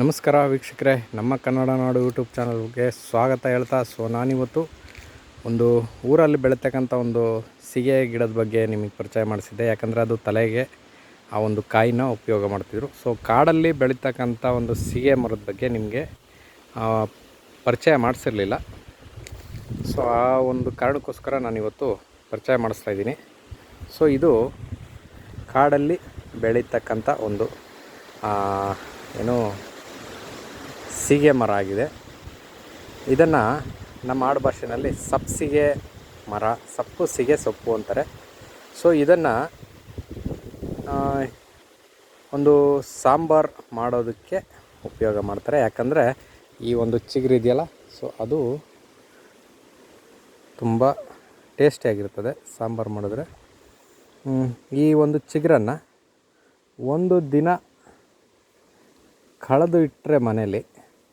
ನಮಸ್ಕಾರ ವೀಕ್ಷಕರೇ, ನಮ್ಮ ಕನ್ನಡ ನಾಡು ಯೂಟ್ಯೂಬ್ ಚಾನಲ್ಗೆ ಸ್ವಾಗತ ಹೇಳ್ತಾ, ಸೊ ನಾನಿವತ್ತು ಒಂದು ಊರಲ್ಲಿ ಬೆಳೀತಕ್ಕಂಥ ಒಂದು ಸಿಗೆ ಗಿಡದ ಬಗ್ಗೆ ನಿಮಗೆ ಪರಿಚಯ ಮಾಡಿಸಿದ್ದೆ. ಯಾಕಂದರೆ ಅದು ತಲೆಗೆ ಆ ಒಂದು ಕಾಯಿನ ಉಪಯೋಗ ಮಾಡ್ತಿದ್ರು. ಸೊ ಕಾಡಲ್ಲಿ ಬೆಳೀತಕ್ಕಂಥ ಒಂದು ಸಿಗೆ ಮರದ ಬಗ್ಗೆ ನಿಮಗೆ ಪರಿಚಯ ಮಾಡಿಸಿರಲಿಲ್ಲ. ಸೊ ಆ ಒಂದು ಕಾರಣಕ್ಕೋಸ್ಕರ ನಾನಿವತ್ತು ಪರಿಚಯ ಮಾಡಿಸ್ತಾ ಇದ್ದೀನಿ. ಸೊ ಇದು ಕಾಡಲ್ಲಿ ಬೆಳೀತಕ್ಕಂಥ ಒಂದು ಏನು ಸೀಗೆ ಮರ ಆಗಿದೆ. ಇದನ್ನು ನಮ್ಮ ಆಡು ಸಪ್ಸಿಗೆ ಮರ, ಸಪ್ಪು ಸಿಗೆ ಸೊಪ್ಪು ಅಂತಾರೆ. ಸೊ ಇದನ್ನು ಒಂದು ಸಾಂಬಾರು ಮಾಡೋದಕ್ಕೆ ಉಪಯೋಗ ಮಾಡ್ತಾರೆ. ಯಾಕಂದರೆ ಈ ಒಂದು ಚಿಗುರು ಇದೆಯಲ್ಲ ಸೊ ಅದು ತುಂಬ ಟೇಸ್ಟಿಯಾಗಿರ್ತದೆ ಸಾಂಬಾರು ಮಾಡಿದ್ರೆ. ಈ ಒಂದು ಚಿಗುರನ್ನು ಒಂದು ದಿನ ಕಳೆದು ಇಟ್ಟರೆ ಮನೇಲಿ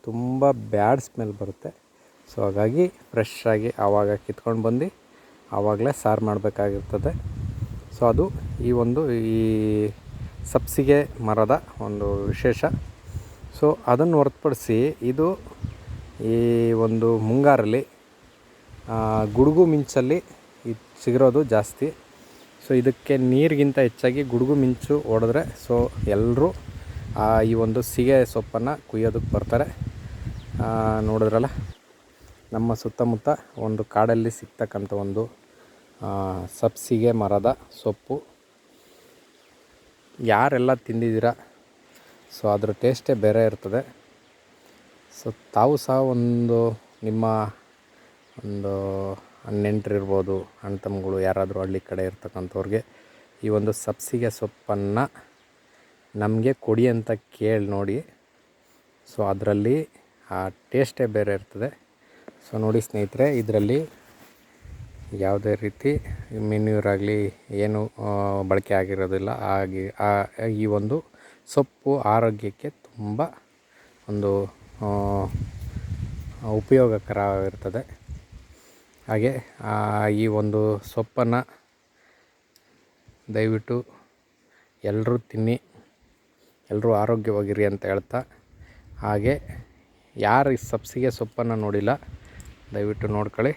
ತುಂಬ ಬ್ಯಾಡ್ ಸ್ಮೆಲ್ ಬರುತ್ತೆ. ಸೊ ಹಾಗಾಗಿ ಫ್ರೆಶ್ ಆಗಿ ಆವಾಗ ಕಿತ್ಕೊಂಡು ಬಂದು ಆವಾಗಲೇ ಸಾರು ಮಾಡಬೇಕಾಗಿರ್ತದೆ. ಸೊ ಅದು ಈ ಒಂದು ಈ ಸಬ್ಸಿಗೆ ಮರದ ಒಂದು ವಿಶೇಷ. ಸೊ ಅದನ್ನು ಹೊರತುಪಡಿಸಿ ಇದು ಈ ಒಂದು ಮುಂಗಾರಲ್ಲಿ ಗುಡುಗು ಮಿಂಚಲ್ಲಿ ಇದು ಸಿಗಿರೋದು ಜಾಸ್ತಿ. ಸೊ ಇದಕ್ಕೆ ನೀರಿಗಿಂತ ಹೆಚ್ಚಾಗಿ ಗುಡುಗು ಮಿಂಚು ಹೊಡೆದ್ರೆ ಸೊ ಎಲ್ಲರೂ ಈ ಒಂದು ಸಿಗೆ ಸೊಪ್ಪನ್ನು ಕುಯ್ಯೋದಕ್ಕೆ ಬರ್ತಾರೆ. ನೋಡಿದ್ರಲ್ಲ? ನಮ್ಮ ಸುತ್ತಮುತ್ತ ಒಂದು ಕಾಡಲ್ಲಿ ಸಿಗ್ತಕ್ಕಂಥ ಒಂದು ಸಬ್ಸಿಗೆ ಮರದ ಸೊಪ್ಪು. ಯಾರೆಲ್ಲ ತಿಂದಿದ್ದೀರ? ಸೊ, ಅದರ ಟೇಸ್ಟೇ ಬೇರೆ ಇರ್ತದೆ. ಸೊ, ತಾವು ಸಹ ಒಂದು ನಿಮ್ಮ ಒಂದು ನೆಂಟರಿರ್ಬೋದು ಅಣ್ಣ ತಮ್ಮಗಳು ಯಾರಾದರೂ ಹಳ್ಳಿ ಕಡೆ ಇರ್ತಕ್ಕಂಥವ್ರಿಗೆ ಈ ಒಂದು ಸಬ್ಸಿಗೆ ಸೊಪ್ಪನ್ನು ನಮಗೆ ಕೊಡಿ ಅಂತ ಕೇಳಿ ನೋಡಿ. ಸೊ, ಅದರಲ್ಲಿ ಆ ಟೇಸ್ಟೇ ಬೇರೆ ಇರ್ತದೆ. ಸೊ ನೋಡಿ ಸ್ನೇಹಿತರೆ, ಇದರಲ್ಲಿ ಯಾವುದೇ ರೀತಿ ಮೆನ್ಯೂರ್ ಆಗಲಿ ಏನು ಬಳಕೆ ಆಗಿರೋದಿಲ್ಲ. ಹಾಗೆ, ಆ, ಈ ಒಂದು ಸೊಪ್ಪು ಆರೋಗ್ಯಕ್ಕೆ ತುಂಬ ಒಂದು ಉಪಯೋಗಕರವಾಗಿರ್ತದೆ. ಹಾಗೆ ಈ ಒಂದು ಸೊಪ್ಪನ್ನು ದಯವಿಟ್ಟು ಎಲ್ಲರೂ ತಿನ್ನಿ ಎಲ್ಲರೂ ಆರೋಗ್ಯವಾಗಿರಿ ಅಂತ ಹೇಳ್ತಾ, ಹಾಗೆ ಯಾರು ಈ ಸಬ್ಸಿಗೆ ಸೊಪ್ಪನ್ನು ನೋಡಿಲ್ಲ, ದಯವಿಟ್ಟು ನೋಡ್ಕೊಳ್ಳಿ.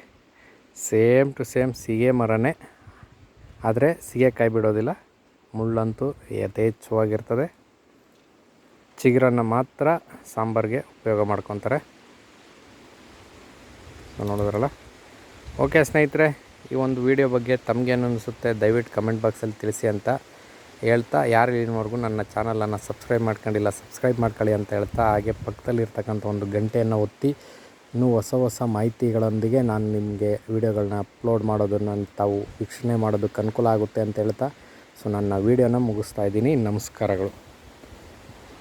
ಸೇಮ್ ಟು ಸೇಮ್ ಸಿಗೆ ಮರನೇ, ಆದರೆ ಸಿಗೆಕಾಯಿ ಬಿಡೋದಿಲ್ಲ. ಮುಳ್ಳಂತೂ ಯಥೇಚ್ಛವಾಗಿರ್ತದೆ. ಚಿಗುರನ್ನು ಮಾತ್ರ ಸಾಂಬಾರಿಗೆ ಉಪಯೋಗ ಮಾಡ್ಕೊತಾರೆ. ನೋಡಿದ್ರಲ್ಲ? ಓಕೆ ಸ್ನೇಹಿತರೆ, ಈ ಒಂದು ವಿಡಿಯೋ ಬಗ್ಗೆ ತಮಗೇನು ಅನಿಸುತ್ತೆ ದಯವಿಟ್ಟು ಕಮೆಂಟ್ ಬಾಕ್ಸಲ್ಲಿ ತಿಳಿಸಿ ಅಂತ. ಹೇಳ್ತಾ, ಯಾರು ಇಲ್ಲಿನವರೆಗೂ ನನ್ನ ಚಾನಲನ್ನು ಸಬ್ಸ್ಕ್ರೈಬ್ ಮಾಡ್ಕೊಂಡಿಲ್ಲ ಸಬ್ಸ್ಕ್ರೈಬ್ ಮಾಡ್ಕೊಳ್ಳಿ ಅಂತ ಹೇಳ್ತಾ, ಹಾಗೆ ಪಕ್ಕದಲ್ಲಿರ್ತಕ್ಕಂಥ ಒಂದು ಗಂಟೆಯನ್ನು ಒತ್ತಿ, ಇನ್ನೂ ಹೊಸ ಹೊಸ ಮಾಹಿತಿಗಳೊಂದಿಗೆ ನಾನು ನಿಮಗೆ ವೀಡಿಯೋಗಳನ್ನ ಅಪ್ಲೋಡ್ ಮಾಡೋದನ್ನು ತಾವು ವೀಕ್ಷಣೆ ಮಾಡೋದಕ್ಕೆ ಅನುಕೂಲ ಆಗುತ್ತೆ ಅಂತ ಹೇಳ್ತಾ ಸೊ ನನ್ನ ವೀಡಿಯೋನ ಮುಗಿಸ್ತಾ ಇದ್ದೀನಿ. ನಮಸ್ಕಾರಗಳು.